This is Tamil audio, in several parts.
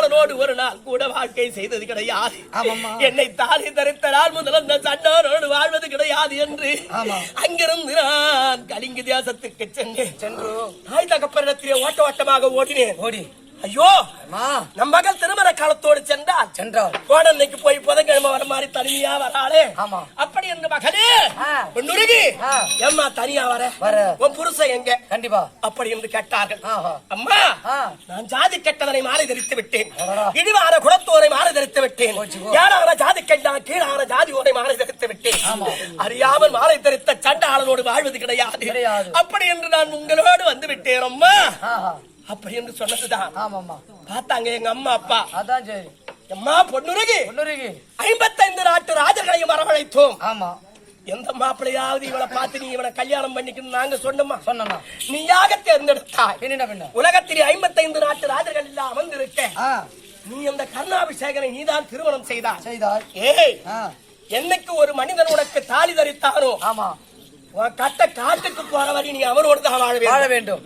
சண்டாளனோடு ஒரு நாள் கூட வாழ்க்கை செய்தது கிடையாது. என்னை தாலி தரித்த நாள் முதல் அந்த சண்டாளனோடு வாழ்வது கிடையாது என்று. அங்கிருந்து நான் கலிங்க தேசத்துக்கு சென்றேன். சென்று? தாய் தகப்பனிடத்திலே ஓட்ட ஓட்டமாக ஓடினேன். ஓடி. ஐயோ நம் மகள் திருமண காலத்தோடு சென்றால் சென்றாள் கோடன்னைக்கு போய் புதன்கிழமை வர மாதிரி தனியா வராளே. அப்படி என்று மகனே ஆ. நுருகி ஆ. ஏம்மா தனியா வர வர. உன் புருஷன் எங்க கண்டிப்பா அப்படி என்று கேட்டார்கள். அம்மா. நான் ஜாதி கெட்டவனை மாலை தரித்து விட்டேன். இழிவான குலத்தோரை மாலை தரித்து விட்டேன். ஏழான ஜாதி கெட்டான் கீழான ஜாதி ஓரை மாலை தரித்து விட்டேன். அறியாமல் மாலை தரித்த சண்டாளனோடு வாழ்வது கிடையாது. அப்படி என்று நான் உங்களோடு வந்து விட்டேன் அம்மா அப்படி என்று சொன்னதுதான். பார்த்தாங்க எங்க அம்மா அப்பா. அதான் சரி. அம்மா பொண்ணுருகி பொண்ணுருகி ஐம்பத்தைந்து நாட்டு ராஜர்களையும் வரவழைத்தோம். ஆமா. எந்த மாப்பிள்ளையாவது இவளை பார்த்து நீ இவனை கல்யாணம் பண்ணிக்கணும் நாங்க சொன்னோமா? சொன்னா நீயாக தேர்ந்தெடுத்தாய். பின்ன பின்ன? உலகத்திலே ஐம்பத்தைந்து நாட்டு ராஜர்கள் எல்லாம் அமர்ந்திருக்க நீ அந்த கர்ணாபிஷேகனை நீதான் திருமணம் செய்தாய். செய்தாள் ஏய் என்னைக்கு ஒரு மனிதன் உனக்கு தாலி தரித்தானோ? ஆமா. கட்ட காட்டுக்கு போற வரை நீ அவனோடு தான் வாழ வேண்டும்.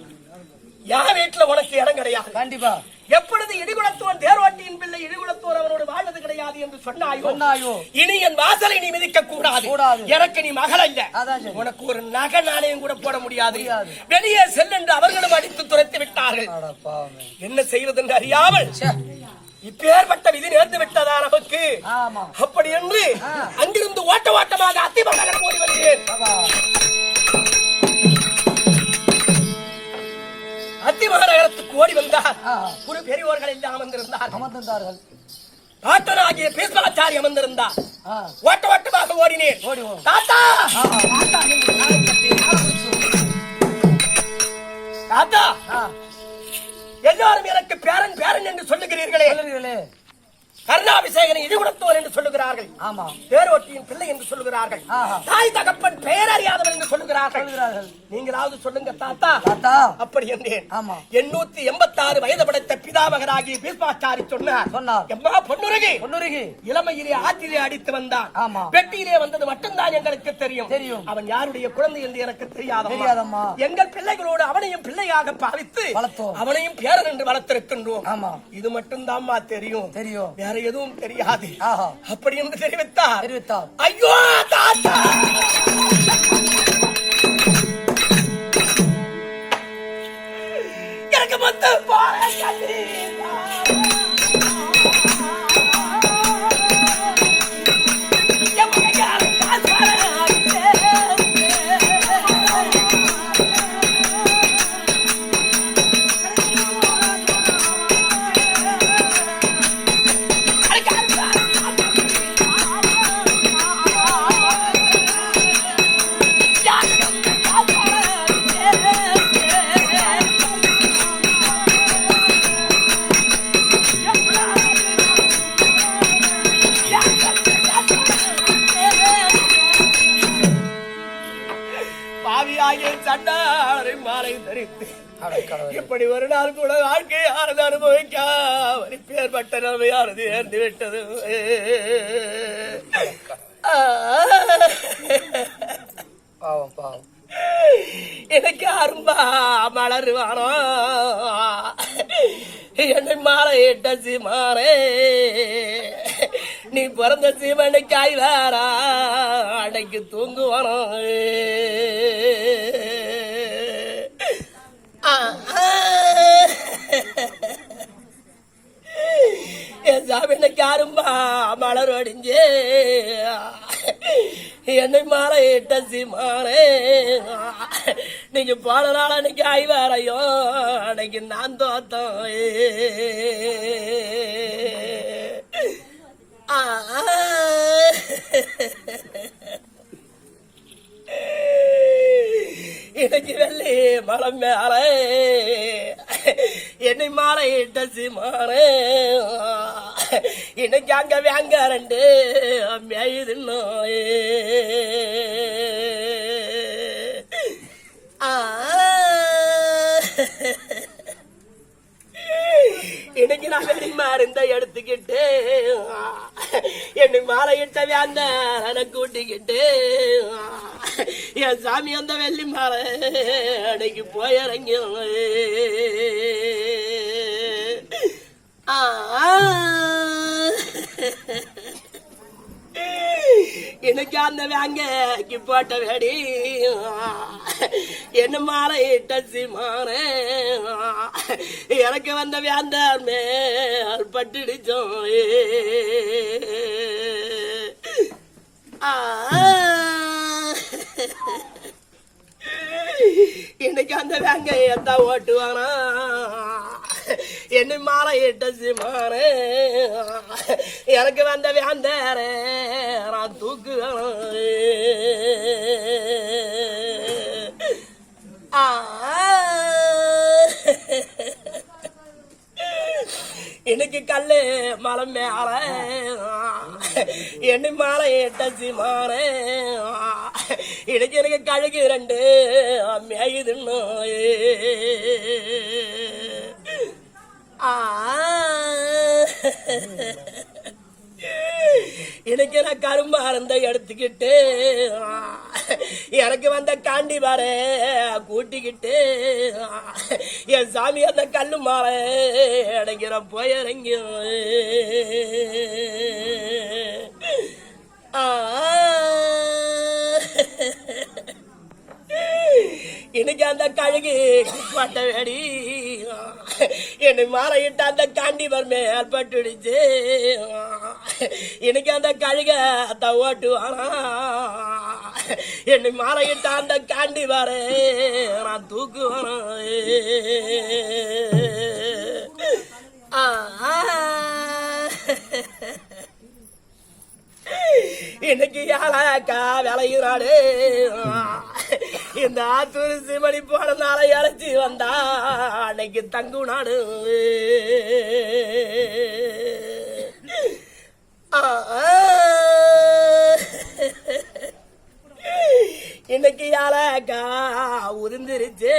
யார் வீட்டுல உனக்கு இடம் கிடையாது? கண்டிப்பா. எப்பொழுது இடிகுலத்துவன் தேர்வாட்டியின் பிள்ளை இடிகுலத்தோர் அவனோடு வாழ்வது கிடையாது என்று சொன்னாயோ? சொன்னாயோ? இனி என் வாசலை நீ மிதிக்க கூடாது. எனக்கு நீ மகள் அல்ல. உனக்கு ஒரு நகை நாணயம் கூட போட முடியாது. வெளியே செல் என்று அவர்களும் அடித்து துரைத்து விட்டார்கள். என்ன செய்வதென்று அறியாமல் ச்சே. இப்பேற்பட்ட விதி நேர்ந்து விட்டதா நமக்கு? அப்படி என்று. அங்கிருந்து ஓட்ட ஓட்டமாக அத்திமநகர் போய் வருகிறேன். பாபா அத்திமநகரத்துக்கு ஓடி வந்தார். குரு பெரியோர்கள் எல்லாம் அமர்ந்திருந்தார் அமர்ந்திருந்தார்கள். பாட்டனாகிய பீஸ்வராச்சாரி அமர்ந்திருந்தார். ஓட்ட ஓட்டமாக ஓடினேன் தாத்தா! தாத்தா எல்லாரும் எனக்கு பேரன் பேரன் என்று சொல்லுகிறீர்களே. கருணாபிஷேகனை இழிகுணத்தோர் என்று சொல்லுகிறார்கள். ஆமா. பேரோட்டியின் பிள்ளை என்று சொல்லுகிறார்கள். தாய் தகப்பன் பெயர் அறியாதவன் என்று சொல்லுகிறார்கள். நீங்களாவது சொல்லுங்க தாத்தா. தாத்தா. அப்படி என்றேன். ஆமா. எண்ணூத்தி எண்பத்தாறு வயது படைத்த பிதாமகராகிய பீஸ்மாச்சாரி சொன்னார். சொன்னார். எம்மா பொன்னுருகி. பொண்ணுருகி இளமையிலே ஆற்றிலே அடித்து வந்தான். ஆமா. பெட்டியிலே வந்தது மட்டும்தான் எங்களுக்கு தெரியும். தெரியும். அவன் யாருடைய குழந்தை என்று எனக்கு தெரியாதம்மா. தெரியாதம்மா. எங்கள் பிள்ளைகளோடு அவனையும் பிள்ளையாக பாவித்து வளர்த்தோம். அவனையும் பேரன் என்று வளர்த்திருக்கின்றோம். ஆமா. இது மட்டும்தாம்மா தெரியும். தெரியும். வேற எதுவும் தெரியாது. அப்படி என்று தெரிவித்தார். தெரிவித்தார். ஐயோ தாத்தா! எனக்கு மொத்தம் போற பாவம். எனக்கு அரும்பா மலருவானோ என்னை மாலை இட்ட சீமானே நீ பிறந்த சீமனுக்காய் வேறா அன்னைக்கு தூங்குவானோ? ஆ, ஆ. என் சாமினுக்கு அரும்பா மலர் அடிஞ்சே. என்னை மாலை இட்ட சீமானே நீங்க போன நாள் அன்னைக்கு ஐவாரையோ அன்னைக்கு நான் தோத்தோம் இன்னைக்கு வெள்ளி மலம் மேல. என்னை மாலை இட்ட சீமானே இன்னைக்கு அங்க வேங்க ரெண்டு மேயுது நோயே. ஆ. இன்னைக்கு நான் வெளிமா இருந்த எடுத்துக்கிட்டு என்னை மாலையிட்ட வேந்த கூட்டிக்கிட்டு என் சாமி அந்த வெள்ளி மாலை அன்னைக்கு போய் இறங்கி ஆ. எனக்கு அந்த வேங்க போட்ட வேடி. என்ன மாலை இட்ட மாற எனக்கு வந்த வேந்தார் மேல் பட்டுடுச்சோம். ஆ. இன்னைக்கு அந்த வெங்காயத்தான் ஓட்டுவானா. என்ன மாலை இட்ட சிமானே எனக்கு வந்த வேந்தாரே நான் தூக்கு எனக்கு கல்லு மலம் மேல. என்ன மாலை எட்டச்சி மாறே இன்னைக்கு எனக்கு கழுகு ரெண்டு மேயுதுன்னு எனக்கு நான் கரும்பா இருந்த எடுத்துக்கிட்டு எனக்கு வந்த காண்டி பாரு கூட்டிக்கிட்டு என் சாமி அந்த கல்லு மாற எனக்கு போய் இறங்கி ஆ. எனக்கு அந்த கழுகு பட்ட வேடி என்னை மாறையிட்ட அந்த காண்டி மர்மே ஏற்பட்டுடுச்சு இன்னைக்கு அந்த கழுக அத்த ஓட்டுவானா. என்னை மாறையிட்ட அந்த காண்டி வர நான் தூக்குவானா. ஆ. இன்னைக்கு யாழக்கா விளையிறாடு இந்த ஆத்தூர் சிமணி போனதால இழைச்சி வந்தா அன்னைக்கு தங்கு நாடு இன்னைக்கு யாழக்கா உருந்துருச்சு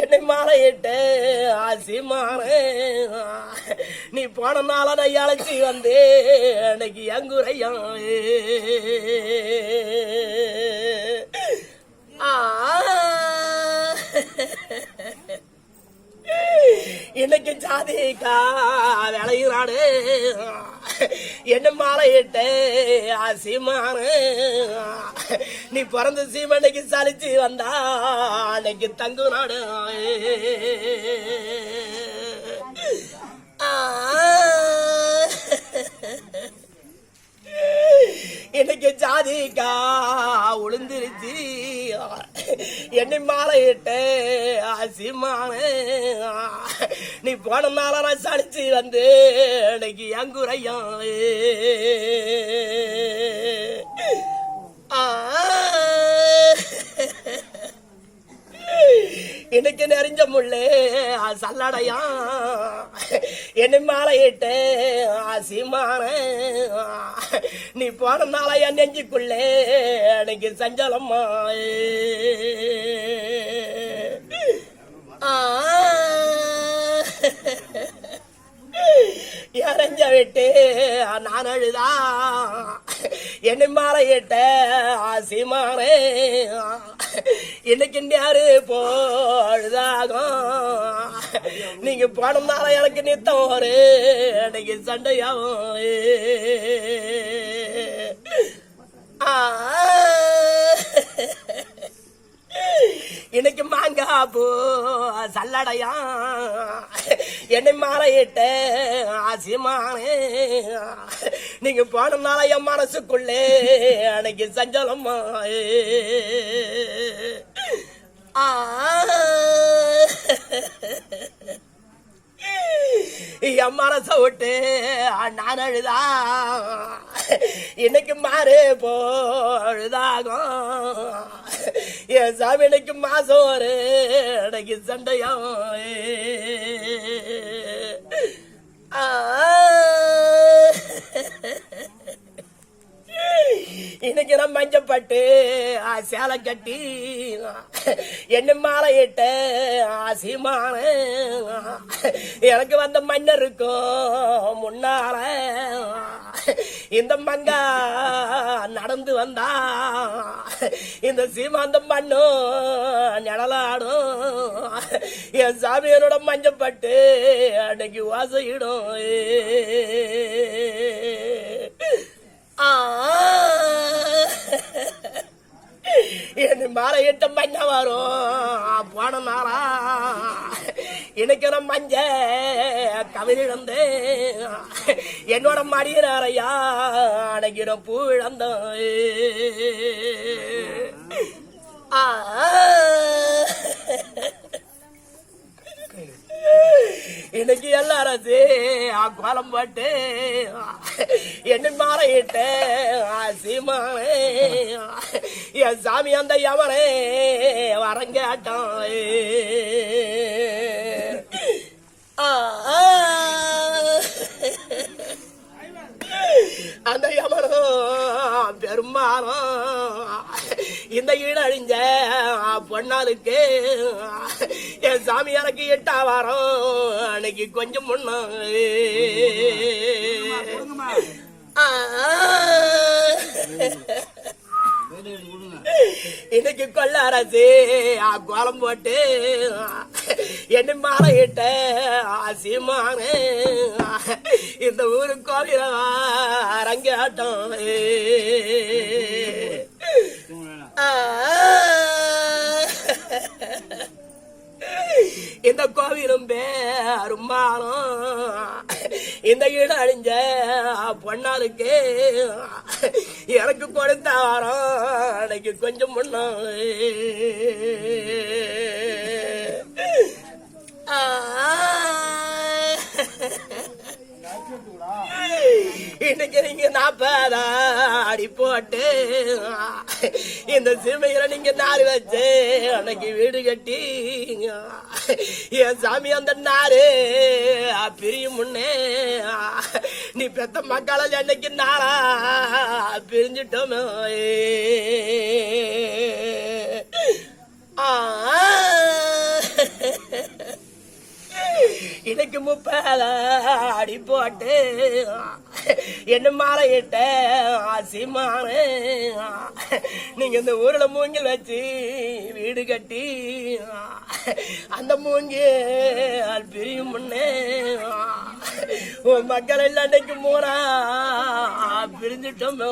என்னை மாலையிட்டு ஆசிமான நீ போனனால நான் அழைச்சி வந்து அன்னைக்கு எங்குறையும் ஆ. இன்னைக்கு ஜாதிக்கா விளையிறாடு என்ன மாலையிட்டு சீமான. நீ பிறந்த சீமனைக்கு சலிச்சு வந்தா அன்னைக்கு தங்கு நாடு ஆ. ஜாதிக்கா உளுந்துருச்சு. என்னை மாலையிட்ட அசிமான. நீ போனனால நான் சளிச்சு வந்து எனக்கு எங்குறையும் ஆ. நெறிஞ்ச முள்ளே சல்லடையான் என்னை மாலையிட்டு ஆசிமான நீ போனனால என் நெஞ்சுக்குள்ளே எனக்கு சஞ்சலம்மா இறஞ்ச விட்டு நான் அழுதா? என்னை மாலையிட்ட ஆசிமானே இன்னைக்கு யாரு போழுதாகும் நீங்க போனோம்னால எனக்கு நித்தம் ஒரு அன்னைக்கு சண்டையாவும் ஆ. இன்னைக்கு மாங்கா பூ சல்லடையா. என்னை மாலையிட்ட ஆசியமானே. நீங்க போனதுனால என் மனசுக்குள்ளே அன்னைக்கு சஞ்சலமா ஆ. என் மனச விட்டு நான் அழுதா இன்னைக்கு மாறு போழுதாகும் என் சாமி இன்னைக்கு மாசம் ஒரு இன்னைக்கு சண்டையும். ஆ. இன்னைக்கு நான் மஞ்சப்பட்டு சேலை கட்டி என்ன மாலையிட்ட ஆசிமான எனக்கு வந்த மன்னருக்கும் முன்னால இந்த மங்கா நடந்து வந்தா இந்த சீமாந்தம் பண்ணும் நிழலாடும். என் சாமியனோட மஞ்சப்பட்டு அன்னைக்கு வாசையிடும். என் மாலை எட்ட மஞ்ச வரும். போன நாளா. எனக்கு மஞ்ச கவிரிழந்து. என்னோட மடியினாரையா அடைக்கிற பூ இழந்த. ஆ. இன்னைக்கு எல்லாரது கோலம் போட்டு என்ன மாறையிட்ட சீமானே என் சாமி அந்த எவரே வரங்காட்டம் ஆ அந்த யமனும் பெரும்பாலும் இந்த ஈடழிஞ்ச பொண்ணாளுக்கு என் சாமி எட்டா வாரம் அன்னைக்கு கொஞ்சம் முன்ன. இன்னைக்கு கொள்ளாரசு கோலம் போட்டு என்ன மாலையிட்ட சீமானு இந்த ஊரு கோவில அரங்கேட்டம் இந்த கோவிலும் பேருமானம் இந்த இடம் அழிஞ்ச பொண்ணாருக்கு எனக்கு கொடுத்த வாரம் அன்னைக்கு கொஞ்சம் முன்ன இன்னைக்கு நீங்க நாற்பதா அடி போட்டு. இந்த சிமையில நீங்க நாறு வச்சு அன்னைக்கு வீடு கட்டி. என் சாமி அந்த நாரு. பிரியும் முன்னே. நீ பெத்த மக்களை அன்னைக்கு நாளா பிரிஞ்சிட்டோமே. ஆ. எனக்கு முப்பத? அடி போட்டு. என்ன மாலையிட்ட ஆசிமான நீங்க இந்த ஊர்ல மூங்கில் வச்சு வீடு கட்டி அந்த மூங்கி அது பிரியும் முன்னே உன் மக்கள் எல்லாம் அன்னைக்கு மூணா பிரிஞ்சிட்டோம்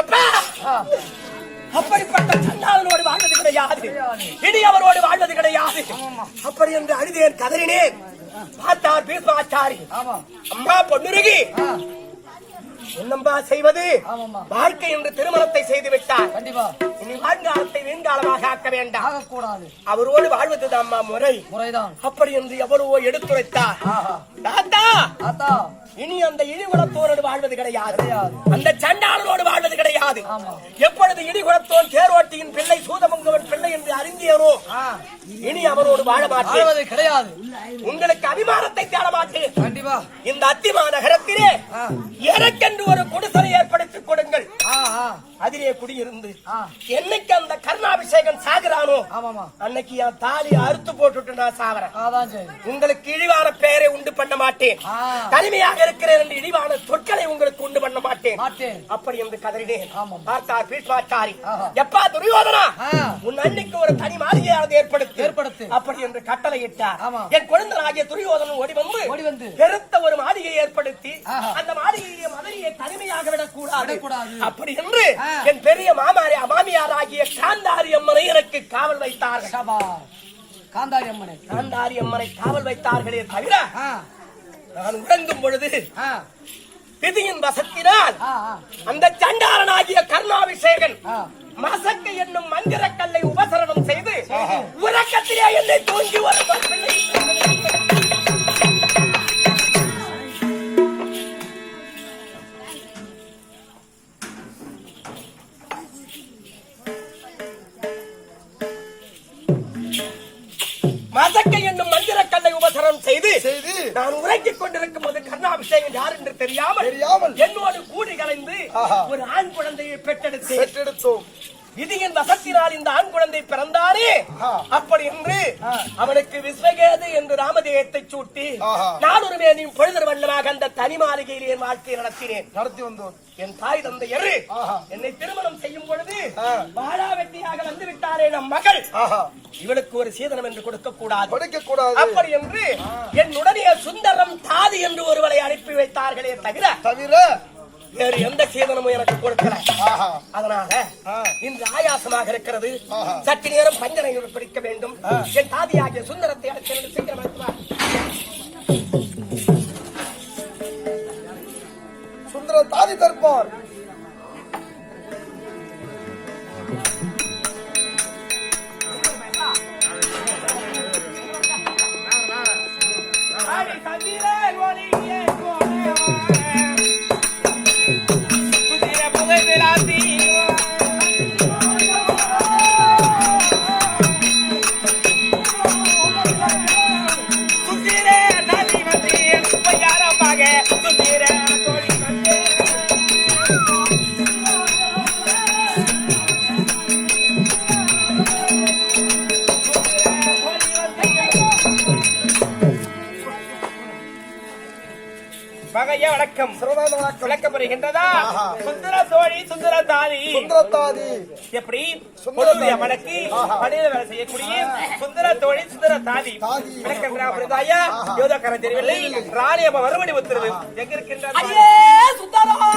எப்பா அப்படிப்பட்ட சண்டாளனோடு வாழ்வது கிடையாது. இனி அவரோடு வாழ்வது கிடையாது. அப்படி என்று அழுதேன் கதறினேன். பார்த்தார் பீஸ்மாச்சாரி ஆமா அம்மா பொன்னுருகி. என்னம்பா செய்வது? வாழ்க்கை என்று திருமணத்தை செய்து விட்டார் இனி வாழ்காலத்தை வீண்காலமாக ஆக்க வேண்டாம். அவரோடு வாழ்வதுதான் முறை. முறைதான். அப்படி என்று எவ்வளவோ எடுத்துரைத்தார். தாத்தா இனி அந்த இடிகுலத்தோரோடு வாழ்வது கிடையாது. அந்த சண்டாளனோடு வாழ்வது கிடையாது. எப்பொழுது இடிகுலத்தோன் தேரோட்டியின் பிள்ளை சூதமங்கவன் பிள்ளை என்று அறிந்தியரோ இனி அவரோடு வாழ மாட்டேன். கிடையாது. உங்களுக்கு அபிமானத்தை தேட மாட்டேன். கண்டிப்பா. இந்த அத்திமா நகரத்திலே எனக்கென்று ஒரு குடிசலை ஏற்படுத்திக் கொடுங்கள். அதிலே குடியிருந்து என்னைக்கு அந்த கர்ணாபிஷேகம் சாகுறானோ அன்னைக்கு என் தாலி அறுத்து போட்டுட்டு நான் சாவறேன். உங்களுக்கு இழிவான பெயரை உண்டு பண்ண மாட்டேன். தனிமையாக இருக்கிறேன் என்று இழிவான சொற்களை உங்களுக்கு உண்டு பண்ண மாட்டேன் அப்படி என்று கதறினேன். பார்த்தார் பீஷ்மாச்சாரி. எப்பா துரியோதனா உன் அன்னைக்கு ஒரு தனி மாளிகையானது ஏற்படுத்து ஏற்படுத்து. அப்படி என்று கட்டளை இட்டார். என் குழந்தனாகிய துரியோதனன் ஓடி வந்து ஓடி வந்து பெருத்த ஒரு மாளிகையை ஏற்படுத்தி. அந்த மாளிகையை மதுரையை தனிமையாக விடக்கூடாது. அப்படி என்று. என் பெரிய மாமாரி மாமியார் ஆகிய காந்தாரி அம்மனை எனக்கு காவல் வைத்தார்கள் காந்தாரி அம்மனே காந்தாரி அம்மனை காவல் வைத்தார்களே தவிர நான் உறங்கும் பொழுது ஆ, விதியின் வசத்தினால் அந்த சண்டாரனாகிய கர்ணாபிஷேகன். மசக்கு என்னும் மந்திரக்கல்லை உபசரணம் செய்து உறக்கத்திலே என்னை தூங்கி பிள்ளை. மசக்கை செய்து நான் உறங்கிக் கொண்டிருக்கும் போது கர்ணாபிஷேகம் யார் என்று தெரியாமல் தெரியாமல் என்னோடு கூடி கலைந்து. ஒரு ஆண் குழந்தையை பெற்றெடுத்து பெற்றெடுத்தோம் விதியின் வசத்தினால் இந்த ஆண் குழந்தை பிறந்தானே? ஆ. அப்படி என்று. அவனுக்கு விஸ்வகேது என்று ராமதேயத்தை சூட்டி. நானொரு மேனியும் பொழுதர் வண்ணமாக அந்த தனி மாளிகையில் என் வாழ்க்கையை நடத்தினேன். நடத்தி வந்தோம். என் தாய் தந்தையர் ஆஹா. என்னை திருமணம் செய்யும் பொழுது வெட்டியாக வந்து விட்டாரே நம் மகள். இவளுக்கு ஒரு சீதனம் என்று கொடுக்க கூடாது படிக்க கூடாது அப்படி என்று என்னுடைய சுந்தரம் தாதி என்று ஒருவரை அனுப்பி வைத்தார்களே தவிர தவிர வேறு எந்த சீதனமும் எனக்கு கொடுக்கல அதனால. இன்று ஆயாசமாக இருக்கிறது. சற்று நேரம் பஞ்சனை பிடிக்க வேண்டும் என் தாதியாகிய சுந்தரத்தை அழைத்து சீக்கிரம் அழைத்து வா. சுந்தர தாதி தற்பார் வணக்கம். விளக்கப்படுகின்றதா. சுந்தர தோழி சுந்தர தாதி. சுந்தர தாதி எப்படி? சுந்தர பொழுதுடைய தாதி. மடக்கி ஆஹா. பணியில வேலை செய்யக்கூடிய சுந்தர தோழி சுந்தர தாதி. விளக்கம் புரிதாயா ஆஹா. யோதக்கர தெரியவில்லை ராணி அம்மா மறுபடி உத்தரவு. எங்க இருக்கின்ற அடியே சுந்தரா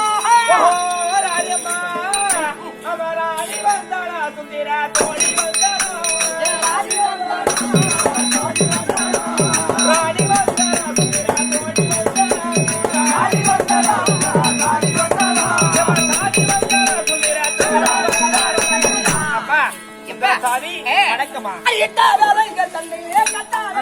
ராணியம்மா அவ ராணி வந்தாளா சுந்தர தோழி? தன்னையே கட்டார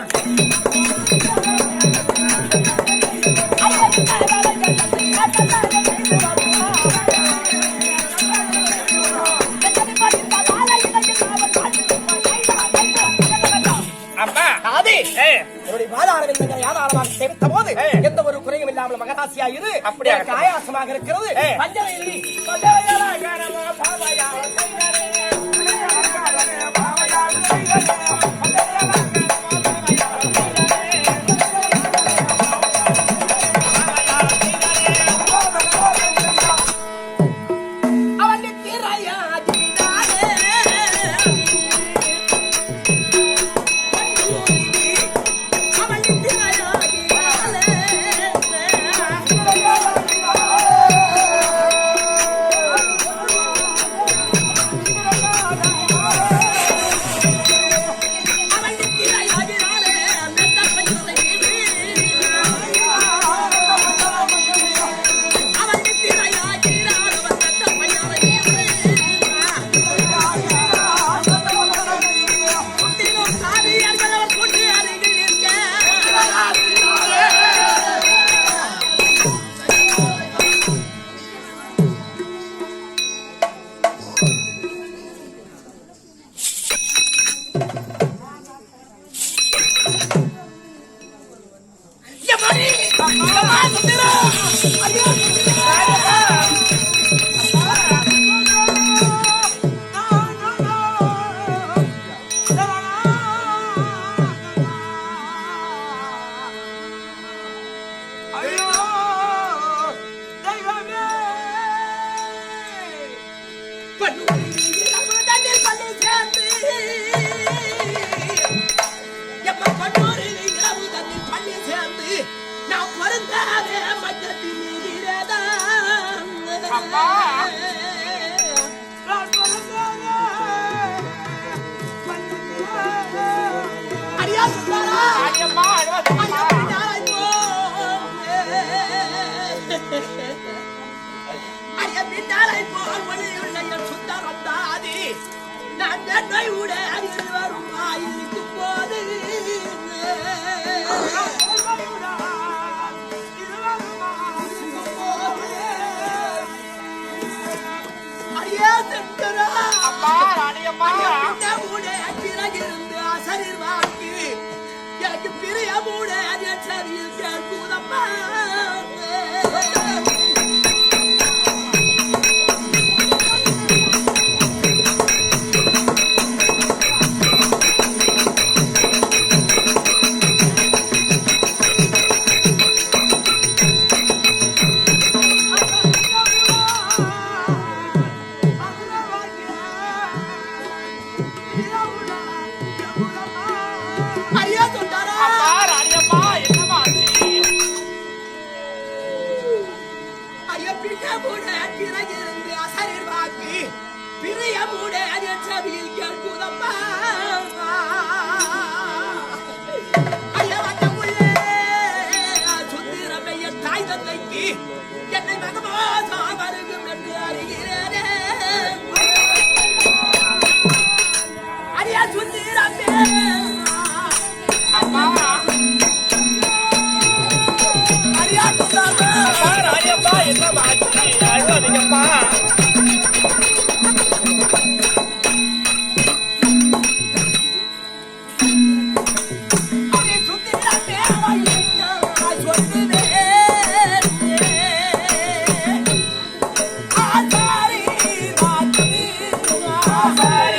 ஆதாரமாக சேமித்த போது. எந்த ஒரு குறையும் இல்லாமல் மகராசியா இரு அப்படியா? எனக்கு ஆயாசமாக இருக்கிறது. நான் நோய் உட அருகில் வருமாயிருக்கும் அம்மா ராணியம்மா மூடே பிறகிருந்து அசரில் வாங்கி எனக்கு பிரிய மூடே அரியச்சரியில் Ketkuthamma nadie el que Bye.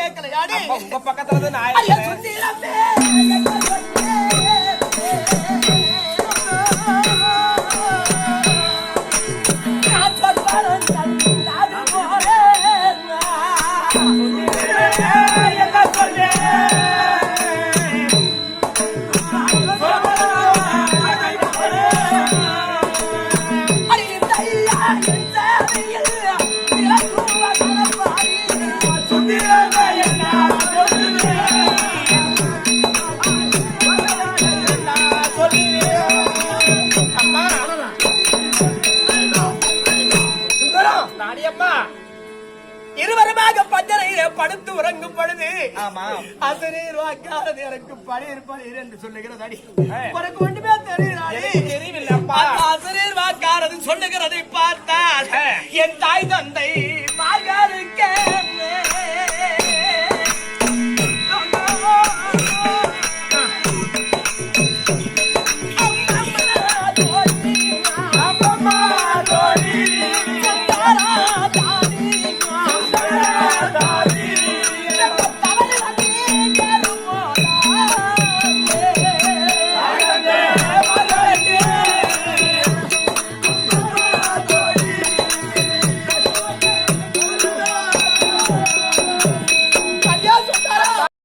கேட்கலையாடி உங்க பக்கத்துல நான் இருப்பாரு இருப்பாரு இரு என்று சொல்லுகிறது அடி. உனக்கு ஒன்றுமே தெரியலாடி தெரியவில்லை ஆசிரியர் வாக்காரது சொல்லுகிறதை பார்த்தால் என் தாய் தந்தை மாகாருக்கு